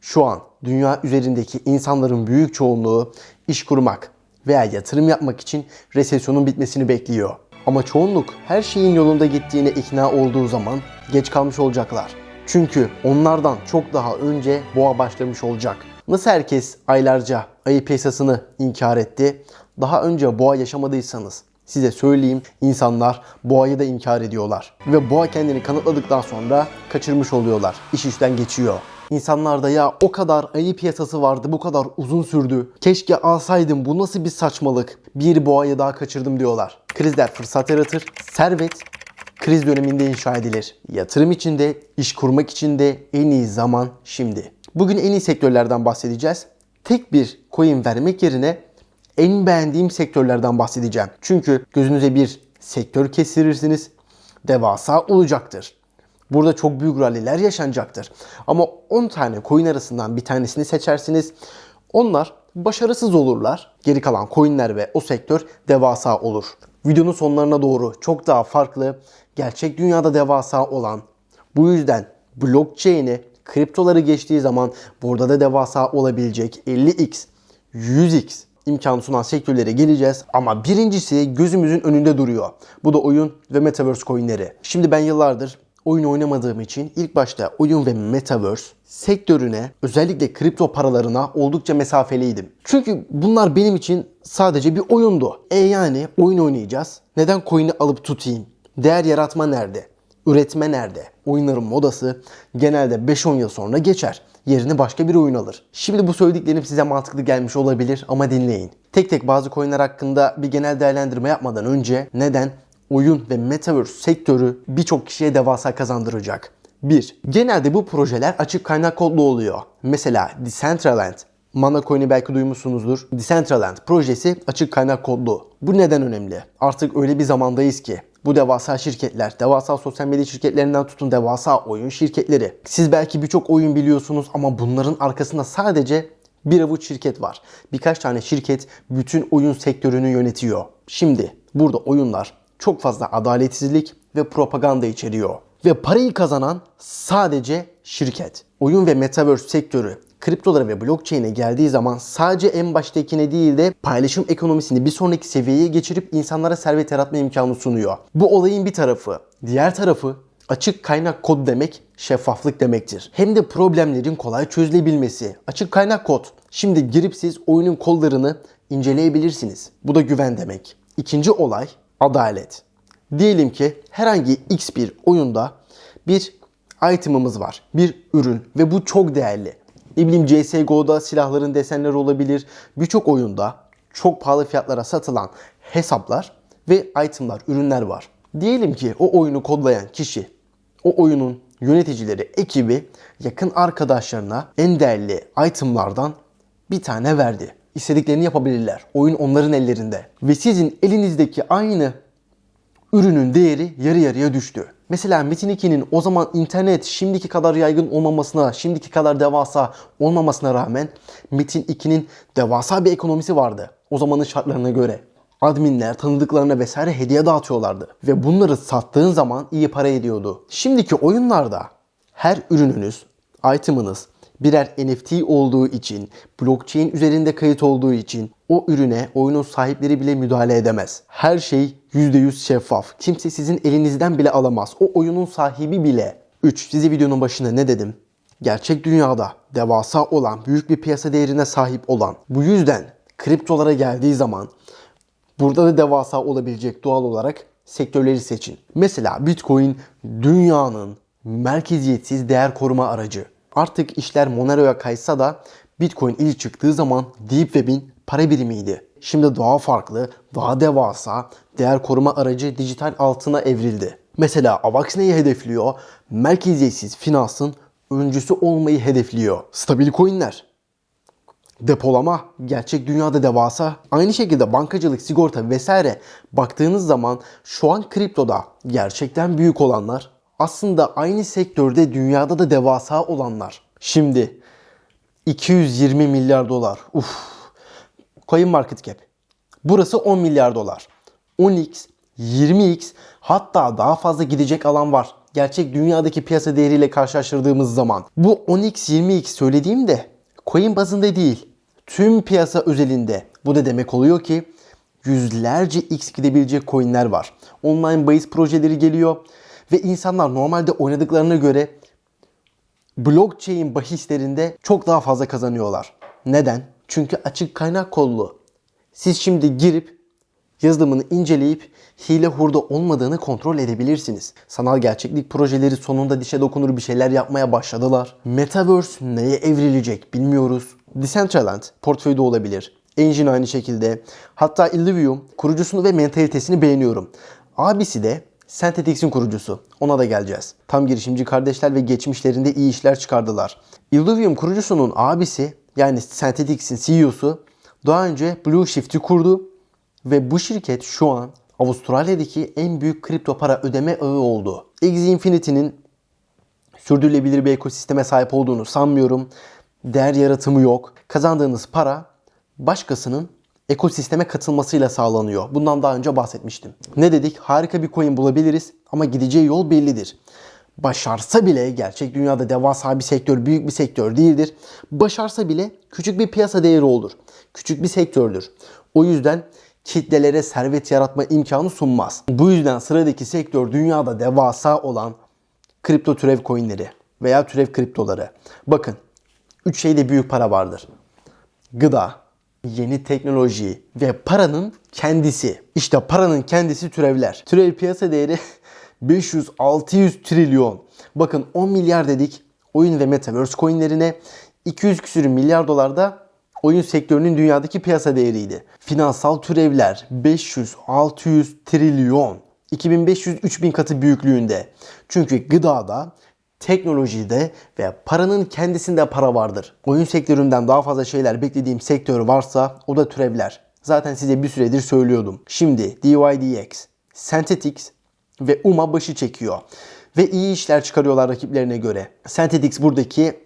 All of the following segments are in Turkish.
Şu an dünya üzerindeki insanların büyük çoğunluğu iş kurmak veya yatırım yapmak için resesyonun bitmesini bekliyor. Ama çoğunluk her şeyin yolunda gittiğine ikna olduğu zaman geç kalmış olacaklar. Çünkü onlardan çok daha önce boğa başlamış olacak. Nasıl herkes aylarca ayı piyasasını inkar etti? Daha önce boğa yaşamadıysanız size söyleyeyim insanlar boğayı da inkar ediyorlar. Ve boğa kendini kanıtladıktan sonra kaçırmış oluyorlar. İş işten geçiyor. İnsanlar da ya o kadar ayı piyasası vardı bu kadar uzun sürdü. Keşke alsaydım bu nasıl bir saçmalık. Bir boğayı daha kaçırdım diyorlar. Krizler fırsat yaratır. Servet kriz döneminde inşa edilir. Yatırım için de, iş kurmak için de en iyi zaman şimdi. Bugün en iyi sektörlerden bahsedeceğiz. Tek bir coin vermek yerine en beğendiğim sektörlerden bahsedeceğim. Çünkü gözünüze bir sektör kestirirsiniz, devasa olacaktır. Burada çok büyük ralliler yaşanacaktır. Ama 10 tane coin arasından bir tanesini seçersiniz. Onlar başarısız olurlar. Geri kalan coinler ve o sektör devasa olur. Videonun sonlarına doğru çok daha farklı, gerçek dünyada devasa olan, bu yüzden blockchain'i, kriptoları geçtiği zaman burada da devasa olabilecek 50x, 100x imkanı sunan sektörlere geleceğiz. Ama birincisi gözümüzün önünde duruyor. Bu da oyun ve metaverse coinleri. Şimdi ben yıllardır oyun oynamadığım için ilk başta oyun ve metaverse sektörüne özellikle kripto paralarına oldukça mesafeliydim. Çünkü bunlar benim için sadece bir oyundu. E yani oyun oynayacağız. Neden coin'i alıp tutayım? Değer yaratma nerede? Üretme nerede? Oyunların modası genelde 5-10 yıl sonra geçer. Yerini başka bir oyun alır. Şimdi bu söylediklerim size mantıklı gelmiş olabilir ama dinleyin. Tek tek bazı coinler hakkında bir genel değerlendirme yapmadan önce neden oyun ve metaverse sektörü birçok kişiye devasa kazandıracak? 1. Genelde bu projeler açık kaynak kodlu oluyor. Mesela Decentraland, Mana Coin'i belki duymuşsunuzdur. Decentraland projesi açık kaynak kodlu. Bu neden önemli? Artık öyle bir zamandayız ki bu devasa şirketler, devasa sosyal medya şirketlerinden tutun devasa oyun şirketleri. Siz belki birçok oyun biliyorsunuz ama bunların arkasında sadece bir avuç şirket var. Birkaç tane şirket bütün oyun sektörünü yönetiyor. Şimdi burada oyunlar çok fazla adaletsizlik ve propaganda içeriyor. Ve parayı kazanan sadece şirket. Oyun ve metaverse sektörü kriptolara ve blockchain'e geldiği zaman sadece en baştakine değil de paylaşım ekonomisini bir sonraki seviyeye geçirip insanlara servet yaratma imkanı sunuyor. Bu olayın bir tarafı. Diğer tarafı açık kaynak kod demek şeffaflık demektir. Hem de problemlerin kolay çözülebilmesi. Açık kaynak kod. Şimdi girip siz oyunun kollarını inceleyebilirsiniz. Bu da güven demek. İkinci olay adalet. Diyelim ki herhangi X bir oyunda bir item'ımız var. Bir ürün ve bu çok değerli. Ne bileyim CSGO'da silahların desenleri olabilir. Birçok oyunda çok pahalı fiyatlara satılan hesaplar ve itemlar, ürünler var. Diyelim ki o oyunu kodlayan kişi, o oyunun yöneticileri, ekibi yakın arkadaşlarına en değerli itemlardan bir tane verdi. İstediklerini yapabilirler. Oyun onların ellerinde. Ve sizin elinizdeki aynı ürünün değeri yarı yarıya düştü. Mesela Metin 2'nin o zaman internet şimdiki kadar yaygın olmamasına, şimdiki kadar devasa olmamasına rağmen Metin 2'nin devasa bir ekonomisi vardı. O zamanın şartlarına göre. Adminler tanıdıklarına vesaire hediye dağıtıyorlardı. Ve bunları sattığın zaman iyi para ediyordu. Şimdiki oyunlarda her ürününüz, item'ınız birer NFT olduğu için, blockchain üzerinde kayıt olduğu için o ürüne oyunun sahipleri bile müdahale edemez. Her şey %100 şeffaf. Kimse sizin elinizden bile alamaz. O oyunun sahibi bile. 3. Size videonun başında ne dedim? Gerçek dünyada devasa olan, büyük bir piyasa değerine sahip olan. Bu yüzden kriptolara geldiği zaman burada da devasa olabilecek doğal olarak sektörleri seçin. Mesela Bitcoin dünyanın merkeziyetsiz değer koruma aracı. Artık işler Monero'ya kaysa da Bitcoin ilk çıktığı zaman Deep Web'in para birimiydi. Şimdi daha farklı, daha devasa değer koruma aracı dijital altına evrildi. Mesela AVAX neyi hedefliyor? Merkeziyetsiz finansın öncüsü olmayı hedefliyor. Stabil coinler, depolama gerçek dünyada devasa. Aynı şekilde bankacılık, sigorta vesaire baktığınız zaman şu an kriptoda gerçekten büyük olanlar aslında aynı sektörde dünyada da devasa olanlar. Şimdi 220 milyar dolar. Uf. Coin market cap. Burası 10 milyar dolar. 10x, 20x hatta daha fazla gidecek alan var. gerçek dünyadaki piyasa değeriyle karşılaştırdığımız zaman bu 10x 20x söylediğimde coin bazında değil tüm piyasa özelinde. Bu da demek oluyor ki yüzlerce x gidebilecek coinler var. Online bahis projeleri geliyor ve insanlar normalde oynadıklarına göre blockchain bahislerinde çok daha fazla kazanıyorlar. Neden? Çünkü açık kaynak kollu. Siz şimdi girip yazılımını inceleyip hile hurda olmadığını kontrol edebilirsiniz. Sanal gerçeklik projeleri sonunda dişe dokunur bir şeyler yapmaya başladılar. Metaverse neye evrilecek bilmiyoruz. Decentraland portföyde olabilir. Engine aynı şekilde. Hatta Illuvium kurucusunu ve mentalitesini beğeniyorum. Abisi de Synthetix'in kurucusu. Ona da geleceğiz. Tam girişimci kardeşler ve geçmişlerinde iyi işler çıkardılar. Illuvium kurucusunun abisi yani Synthetix'in CEO'su daha önce Blue Shift'i kurdu ve bu şirket şu an Avustralya'daki en büyük kripto para ödeme ağı oldu. Axie Infinity'nin sürdürülebilir bir ekosisteme sahip olduğunu sanmıyorum. Değer yaratımı yok. Kazandığınız para başkasının ekosisteme katılmasıyla sağlanıyor. Bundan daha önce bahsetmiştim. Ne dedik? Harika bir coin bulabiliriz ama gideceği yol bellidir. Başarsa bile gerçek dünyada devasa bir sektör, büyük bir sektör değildir. Başarsa bile küçük bir piyasa değeri olur. Küçük bir sektördür. O yüzden kitlelere servet yaratma imkanı sunmaz. Bu yüzden sıradaki sektör dünyada devasa olan kripto türev coinleri veya türev kriptoları. Bakın 3 şeyde büyük para vardır. Gıda, yeni teknoloji ve paranın kendisi. İşte paranın kendisi türevler. Türev piyasa değeri 500-600 trilyon. Bakın 10 milyar dedik oyun ve metaverse coinlerine 200 küsür milyar dolar da oyun sektörünün dünyadaki piyasa değeriydi. Finansal türevler 500-600 trilyon. 2500-3000 katı büyüklüğünde. Çünkü gıdada, teknolojide ve paranın kendisinde para vardır. Oyun sektöründen daha fazla şeyler beklediğim sektör varsa o da türevler. Zaten size bir süredir söylüyordum. Şimdi DYDX, Synthetix ve UMA başı çekiyor. Ve iyi işler çıkarıyorlar rakiplerine göre. Synthetix buradaki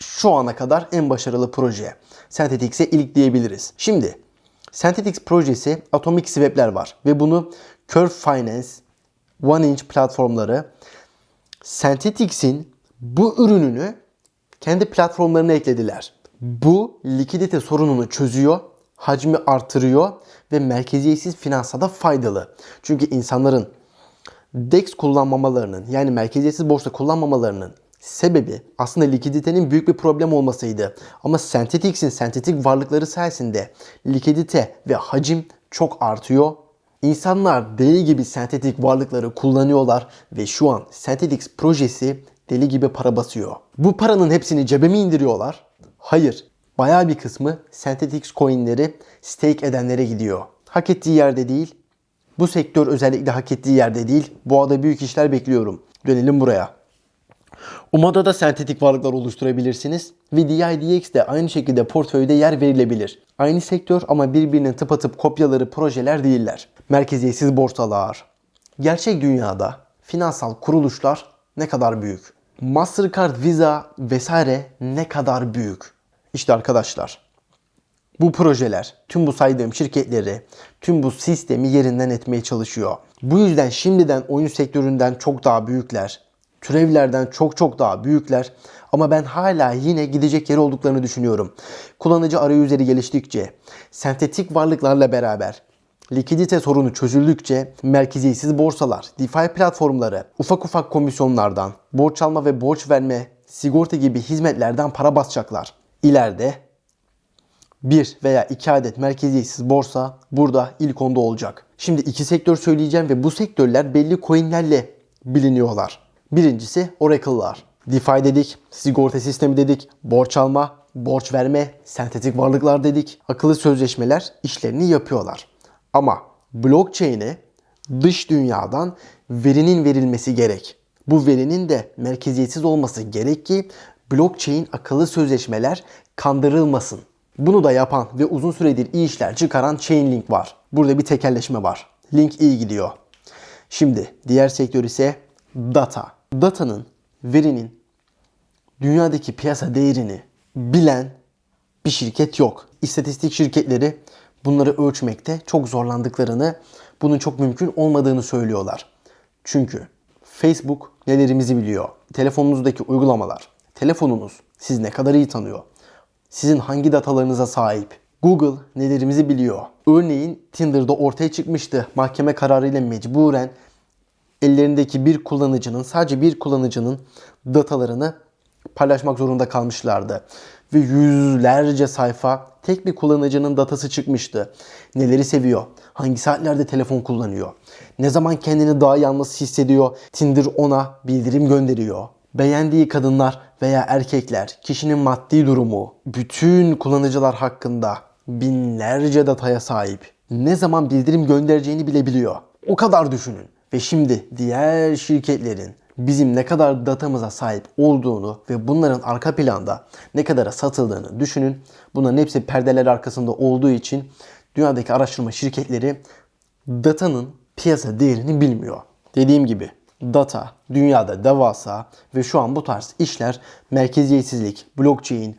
şu ana kadar en başarılı proje. Synthetix'e ilk diyebiliriz. Şimdi Synthetix projesi Atomic Swap'ler var ve bunu Curve Finance, One Inch platformları Synthetix'in bu ürününü kendi platformlarına eklediler. Bu likidite sorununu çözüyor, hacmi artırıyor ve merkeziyetsiz finansada faydalı. Çünkü insanların DEX kullanmamalarının yani merkeziyetsiz borsa kullanmamalarının sebebi aslında likiditenin büyük bir problem olmasıydı. Ama Synthetix'in sentetik varlıkları sayesinde likidite ve hacim çok artıyor. İnsanlar deli gibi sentetik varlıkları kullanıyorlar ve şu an Synthetix projesi deli gibi para basıyor. Bu paranın hepsini cebe mi indiriyorlar? Hayır. Bayağı bir kısmı Synthetix coinleri stake edenlere gidiyor. Hak ettiği yerde değil. Bu sektör özellikle hak ettiği yerde değil. Bu arada büyük işler bekliyorum. Dönelim buraya. UMA'da da sentetik varlıklar oluşturabilirsiniz ve de aynı şekilde portföyde yer verilebilir. Aynı sektör ama birbirinin tıpatıp kopyaları projeler değiller. Merkeziyetsiz borsalar. Gerçek dünyada finansal kuruluşlar ne kadar büyük? Mastercard, Visa vesaire ne kadar büyük? İşte arkadaşlar bu projeler tüm bu saydığım şirketleri, tüm bu sistemi yerinden etmeye çalışıyor. Bu yüzden şimdiden oyun sektöründen çok daha büyükler, türevlerden çok çok daha büyükler ama ben hala yine gidecek yeri olduklarını düşünüyorum. Kullanıcı arayüzleri geliştikçe, sentetik varlıklarla beraber likidite sorunu çözüldükçe merkeziyetsiz borsalar, DeFi platformları ufak ufak komisyonlardan, borç alma ve borç verme, sigorta gibi hizmetlerden para basacaklar. İleride bir veya iki adet merkeziyetsiz borsa burada ilk onda olacak. Şimdi iki sektör söyleyeceğim ve bu sektörler belli coinlerle biliniyorlar. Birincisi Oracle'lar. DeFi dedik, sigorta sistemi dedik, borç alma, borç verme, sentetik varlıklar dedik. Akıllı sözleşmeler işlerini yapıyorlar. Ama blockchain'e dış dünyadan verinin verilmesi gerek. Bu verinin de merkeziyetsiz olması gerek ki blockchain akıllı sözleşmeler kandırılmasın. Bunu da yapan ve uzun süredir iyi işler çıkaran Chainlink var. Burada bir tekelleşme var. Link iyi gidiyor. Şimdi diğer sektör ise data. Datanın, verinin dünyadaki piyasa değerini bilen bir şirket yok. İstatistik şirketleri bunları ölçmekte çok zorlandıklarını, bunun çok mümkün olmadığını söylüyorlar. Çünkü Facebook nelerimizi biliyor. Telefonunuzdaki uygulamalar. Telefonunuz sizi ne kadar iyi tanıyor. Sizin hangi datalarınıza sahip. Google nelerimizi biliyor. Örneğin Tinder'da ortaya çıkmıştı. Mahkeme kararıyla mecburen ellerindeki bir kullanıcının sadece bir kullanıcının datalarını paylaşmak zorunda kalmışlardı. Ve yüzlerce sayfa tek bir kullanıcının datası çıkmıştı. Neleri seviyor, hangi saatlerde telefon kullanıyor, ne zaman kendini daha yalnız hissediyor, Tinder ona bildirim gönderiyor. Beğendiği kadınlar veya erkekler, kişinin maddi durumu, bütün kullanıcılar hakkında binlerce dataya sahip. Ne zaman bildirim göndereceğini bile biliyor. O kadar düşünün. Ve şimdi diğer şirketlerin bizim ne kadar datamıza sahip olduğunu ve bunların arka planda ne kadara satıldığını düşünün. Bunların hepsi perdeler arkasında olduğu için dünyadaki araştırma şirketleri datanın piyasa değerini bilmiyor. Dediğim gibi data dünyada devasa ve şu an bu tarz işler merkeziyetsizlik, blockchain,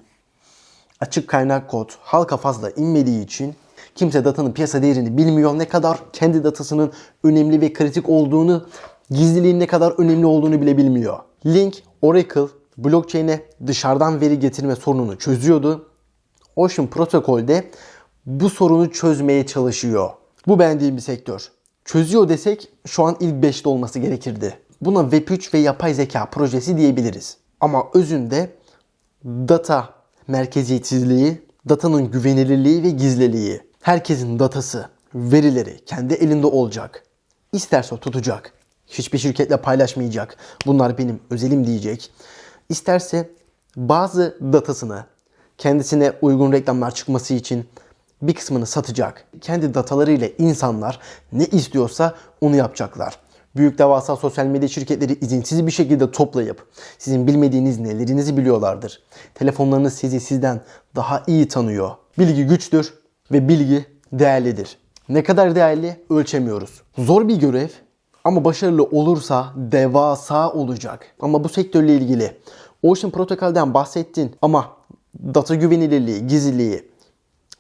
açık kaynak kod halka fazla inmediği için kimse datanın piyasa değerini bilmiyor. Ne kadar kendi datasının önemli ve kritik olduğunu, gizliliğin ne kadar önemli olduğunu bile bilmiyor. Link, Oracle, blockchain'e dışarıdan veri getirme sorununu çözüyordu. Ocean protokolde bu sorunu çözmeye çalışıyor. Bu beğendiğim bir sektör. Çözüyor desek şu an ilk 5'te olması gerekirdi. Buna Web3 ve yapay zeka projesi diyebiliriz. Ama özünde data merkeziyetsizliği, datanın güvenilirliği ve gizliliği. Herkesin datası, verileri kendi elinde olacak. İsterse tutacak. Hiçbir şirketle paylaşmayacak. Bunlar benim özelim diyecek. İsterse bazı datasını kendisine uygun reklamlar çıkması için bir kısmını satacak. Kendi datalarıyla insanlar ne istiyorsa onu yapacaklar. Büyük devasa sosyal medya şirketleri izinsiz bir şekilde toplayıp sizin bilmediğiniz nelerinizi biliyorlardır. Telefonlarınız sizi sizden daha iyi tanıyor. Bilgi güçtür ve bilgi değerlidir. Ne kadar değerli ölçemiyoruz. Zor bir görev ama başarılı olursa devasa olacak. Ama bu sektörle ilgili Ocean Protokol'den bahsettin ama data güvenilirliği, gizliliği,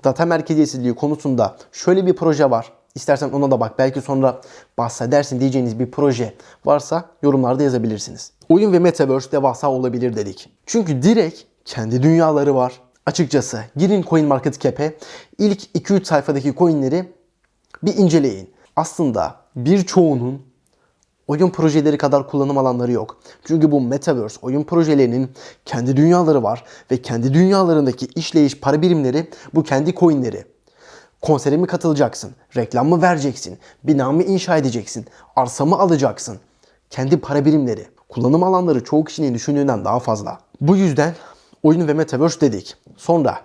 data merkeziyetsizliği konusunda şöyle bir proje var. İstersen ona da bak. Belki sonra bahsedersin diyeceğiniz bir proje varsa yorumlarda yazabilirsiniz. Oyun ve Metaverse devasa olabilir dedik. Çünkü direkt kendi dünyaları var. Açıkçası girin CoinMarketCap'e ilk 2-3 sayfadaki coinleri bir inceleyin. Aslında birçoğunun oyun projeleri kadar kullanım alanları yok. Çünkü bu Metaverse oyun projelerinin kendi dünyaları var ve kendi dünyalarındaki işleyiş para birimleri bu kendi coinleri. Konsere mi katılacaksın? Reklam mı vereceksin? Bina mı inşa edeceksin? Arsa mı alacaksın? Kendi para birimleri. Kullanım alanları çoğu kişinin düşündüğünden daha fazla. Bu yüzden oyun ve metaverse dedik. Sonra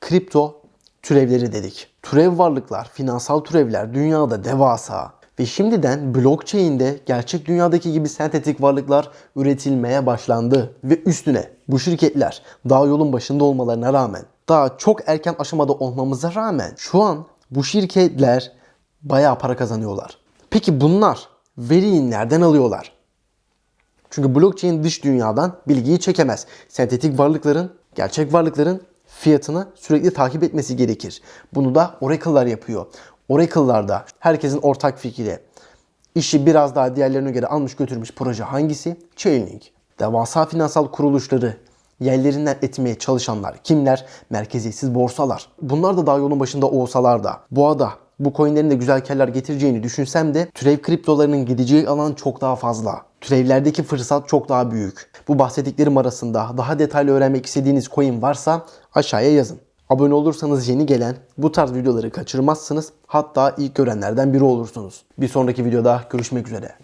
kripto türevleri dedik. Türev varlıklar, finansal türevler dünyada devasa ve şimdiden blockchain'de gerçek dünyadaki gibi sentetik varlıklar üretilmeye başlandı. Ve üstüne bu şirketler daha yolun başında olmalarına rağmen daha çok erken aşamada olmamıza rağmen şu an bu şirketler bayağı para kazanıyorlar. Peki bunlar veriyi nereden alıyorlar? Çünkü blockchain dış dünyadan bilgiyi çekemez. Sentetik varlıkların, gerçek varlıkların fiyatını sürekli takip etmesi gerekir. Bunu da Oracle'lar yapıyor. Oracle'larda herkesin ortak fikri. İşi biraz daha diğerlerine göre almış götürmüş proje hangisi? Chainlink. Devasa finansal kuruluşları yerlerinden etmeye çalışanlar kimler? Merkeziyetsiz borsalar. Bunlar da daha yolun başında olsalar da bu ada bu coinlerin de güzel karlar getireceğini düşünsem de türev kriptolarının gideceği alan çok daha fazla. Türevlerdeki fırsat çok daha büyük. Bu bahsettiklerim arasında daha detaylı öğrenmek istediğiniz coin varsa aşağıya yazın. Abone olursanız yeni gelen bu tarz videoları kaçırmazsınız. Hatta ilk görenlerden biri olursunuz. Bir sonraki videoda görüşmek üzere.